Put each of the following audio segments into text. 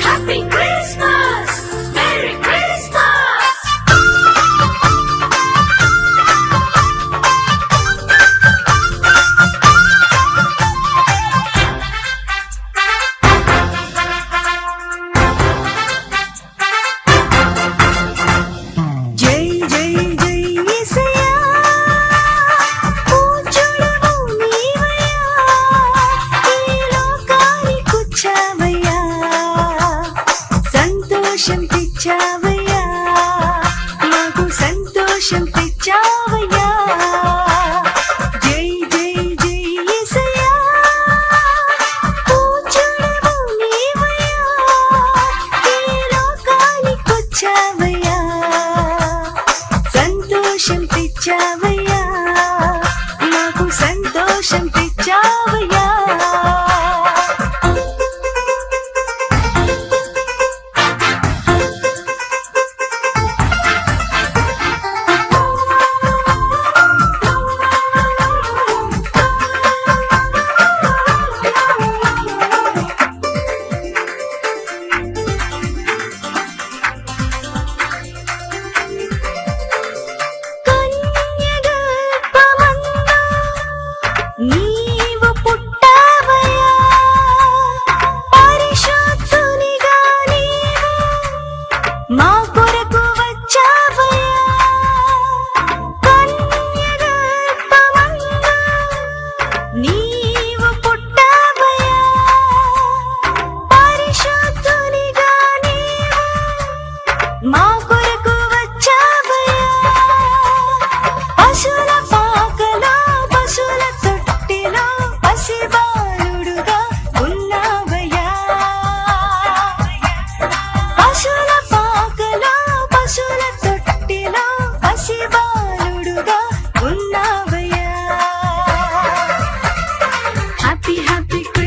Happy can be. 猫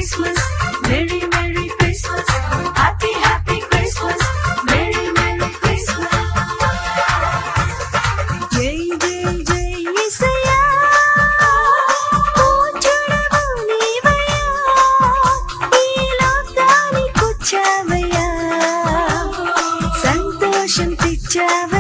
Christmas, Merry Merry Christmas, Happy Happy Christmas, Merry Merry Christmas. జై జై జై యేసయ్యా పూజడవు నీవయ్యా ఈ లోకానికి వచ్చావయ్యా సంతోషం తెచ్చావయ్యా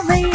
away.